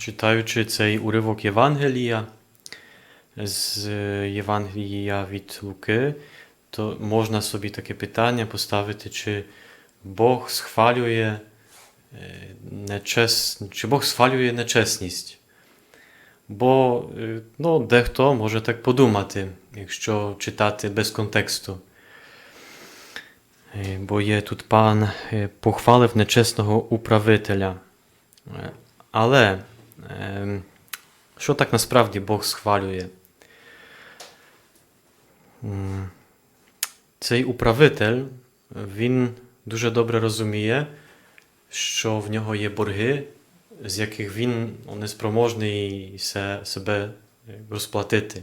читаючи цей уривок Євангелія з Євангелія від Луки, то можна собі таке питання поставити, чи Бог схвалює е, нечес... чи Бог схвалює нечесність. Бо е, ну, дехто може так подумати, якщо читати без контексту. Е, Бо є тут пан е, похвалив нечесного управителя. Е, Але е, що так насправді Бог схвалює? Цей управитель, він дуже добре розуміє, що в нього є борги, з яких він неспроможний се- себе розплатити.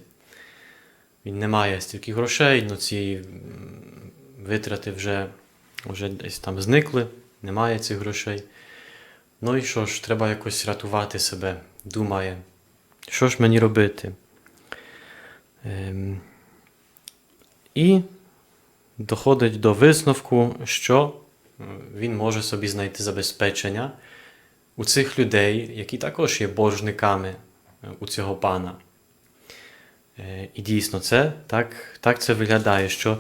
Він не має стільки грошей, ну ці витрати вже, вже десь там зникли, немає цих грошей. Ну і що ж, треба якось рятувати себе, думає, що ж мені робити? Ем, і доходить до висновку, що е, він може собі знайти забезпечення у цих людей, які також є боржниками е, у цього пана. Е, І дійсно, це так, так це виглядає, що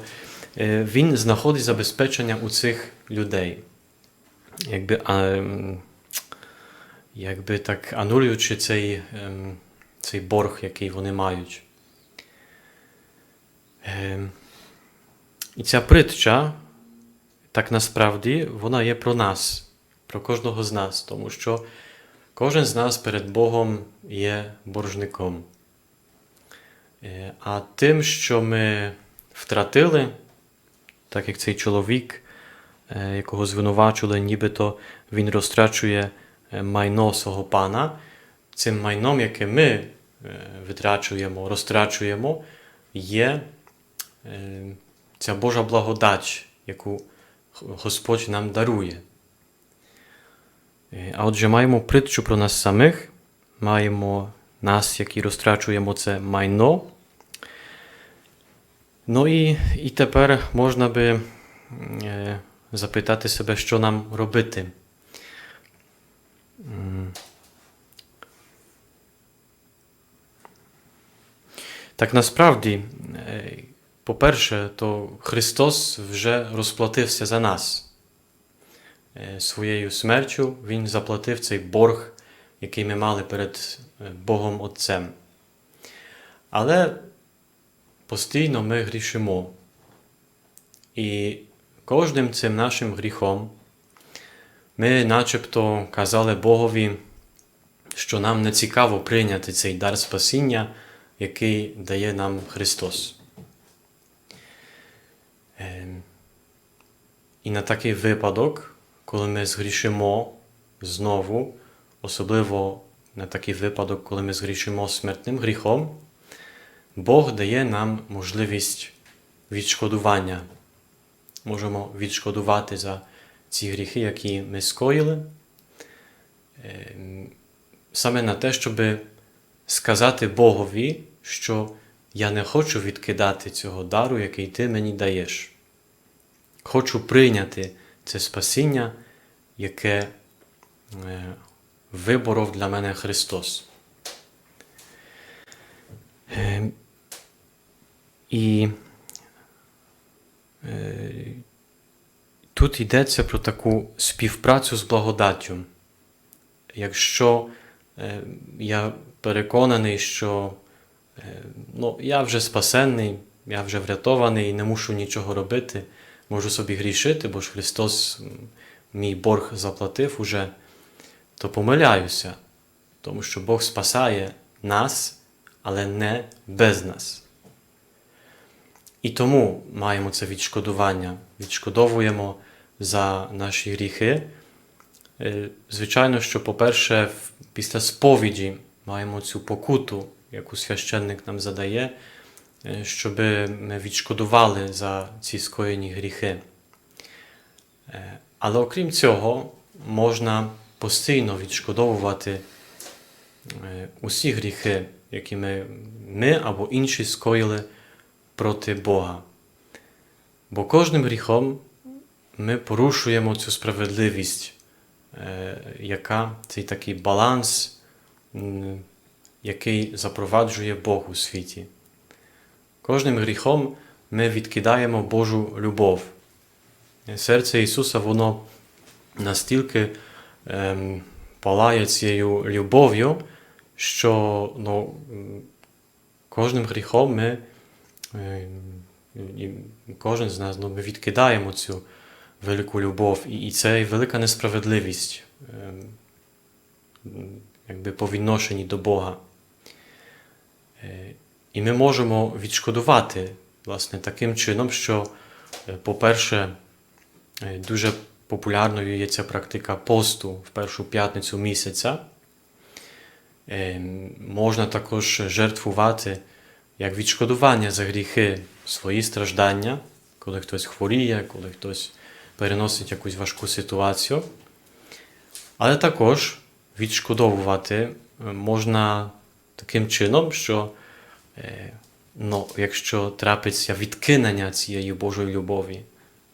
він знаходить забезпечення у цих людей. Якби, а, якби так анулюючи цей, ем, цей борг, який вони мають. Ем, І ця притча, так насправді, вона є про нас, про кожного з нас, тому що кожен з нас перед Богом є боржником. Е, А тим, що ми втратили, так як цей чоловік, е, якого звинувачували, нібито він розтрачує майно свого пана, цим майном, яке ми е, витрачуємо, розтрачуємо, є е, ця Божа благодать, яку Господь нам дарує. Е, А отже, маємо притчу про нас самих, маємо нас, які розтрачуємо це майно. Ну і, і тепер можна би е, запитати себе, що нам робити. Так насправді, е, по-перше, то Христос вже розплатився за нас. Е, Своєю смертю Він заплатив цей борг, який ми мали перед е, Богом Отцем. Але постійно ми грішимо. І кожним цим нашим гріхом ми начебто казали Богові, що нам не цікаво прийняти цей дар спасіння, який дає нам Христос. Ем, І на такий випадок, коли ми згрішимо знову, особливо на такий випадок, коли ми згрішимо смертним гріхом, Бог дає нам можливість відшкодування. Можемо відшкодувати за ці гріхи, які ми скоїли, Ем, саме на те, щоб сказати Богові, що я не хочу відкидати цього дару, який ти мені даєш. Хочу прийняти це спасіння, яке е, виборов для мене Христос. Е, І е, тут йдеться про таку співпрацю з благодаттю. Якщо я переконаний, що ну, я вже спасенний, я вже врятований не мушу нічого робити, можу собі грішити, бо ж Христос мій борг заплатив уже, то помиляюся, тому що Бог спасає нас, але не без нас. І тому маємо це відшкодування, відшкодовуємо за наші гріхи. Е, Звичайно, що, по-перше, після сповіді маємо цю покуту, яку священник нам задає, е, щоб ми відшкодували за ці скоєні гріхи. Е, Але окрім цього, можна постійно відшкодовувати е, усі гріхи, які ми, ми або інші скоїли проти Бога. Бо кожним гріхом ми порушуємо цю справедливість, яка цей такий баланс який запроваджує Бог у світі. Кожним гріхом ми відкидаємо Божу любов. Серце Ісуса, воно настільки ем, палає цією любов'ю, що ну, кожним гріхом ми, ем, кожен з нас ну, ми відкидаємо цю велику любов, і, і це велика несправедливість ем, якби по відношенні до Бога. І ми можемо відшкодувати власне, таким чином, що, е, по-перше, е, дуже популярною є ця практика посту в першу п'ятницю місяця. Е, Можна також жертвувати як відшкодування за гріхи свої страждання, коли хтось хворіє, коли хтось переносить якусь важку ситуацію. Але також відшкодовувати можна таким чином, що ну, якщо трапиться відкинення цієї Божої любові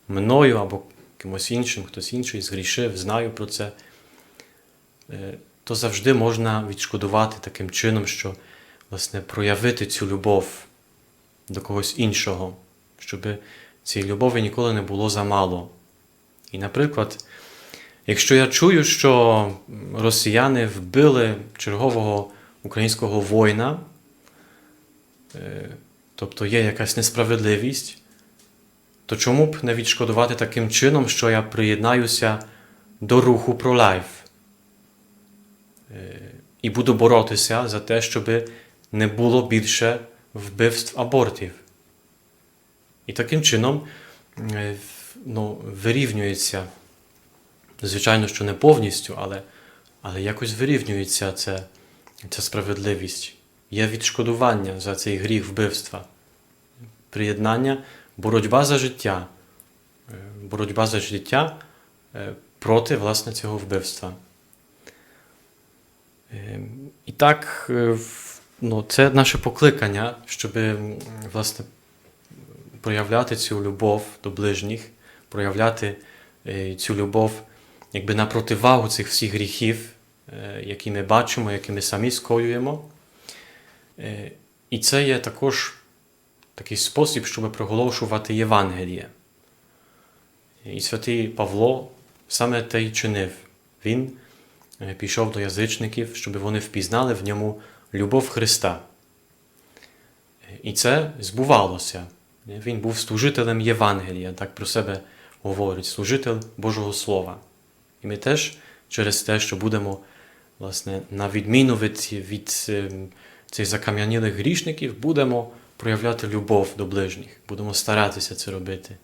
мною або кимось іншим, хтось інший згрішив, знаю про це, е, то завжди можна відшкодувати таким чином, що власне проявити цю любов до когось іншого, щоб цієї любові ніколи не було замало. І, наприклад, якщо я чую, що росіяни вбили чергового українського воїна, тобто є якась несправедливість, то чому б не відшкодувати таким чином, що я приєднаюся до руху про лайф Е, і буду боротися за те, щоб не було більше вбивств абортів. І таким чином е, ну, вирівнюється, звичайно, що не повністю, але, але якось вирівнюється це, ця справедливість. Є відшкодування за цей гріх вбивства, приєднання, боротьба за життя, е, боротьба за життя е, проти власне цього вбивства. Е, І так, ну, це наше покликання, щоб власне проявляти цю любов до ближніх, проявляти цю любов якби на противагу цих всіх гріхів, які ми бачимо, які ми самі скоюємо. Е, І це є також такий спосіб, щоб проголошувати Євангеліє. І святий Павло саме те й чинив. Він е, пішов до язичників, щоб вони впізнали в ньому любов Христа. Е, І це збувалося. Е, Він був служителем Євангелія, так про себе говорить, служитель Божого Слова. І ми теж через те, що будемо, власне, на відміну від, від ем, цих закам'янілих грішників, будемо проявляти любов до ближніх, будемо старатися це робити.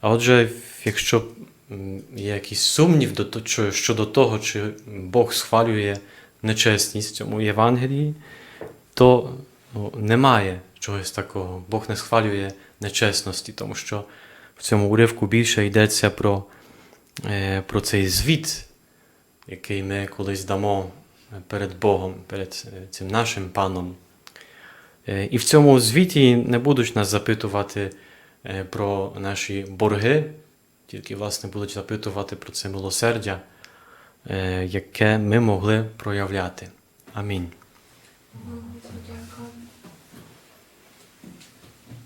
А отже, якщо є якийсь сумнів щодо того, чи Бог схвалює нечесність в цьому Євангелії, то ну, немає чогось такого. Бог не схвалює нечесності, тому що в цьому уривку більше йдеться про, е, про цей звіт, який ми колись дамо перед Богом, перед е, цим нашим паном. Е, І в цьому звіті не будуть нас запитувати е, про наші борги, тільки, власне, будуть запитувати про це милосердя, яке ми могли проявляти. Амінь.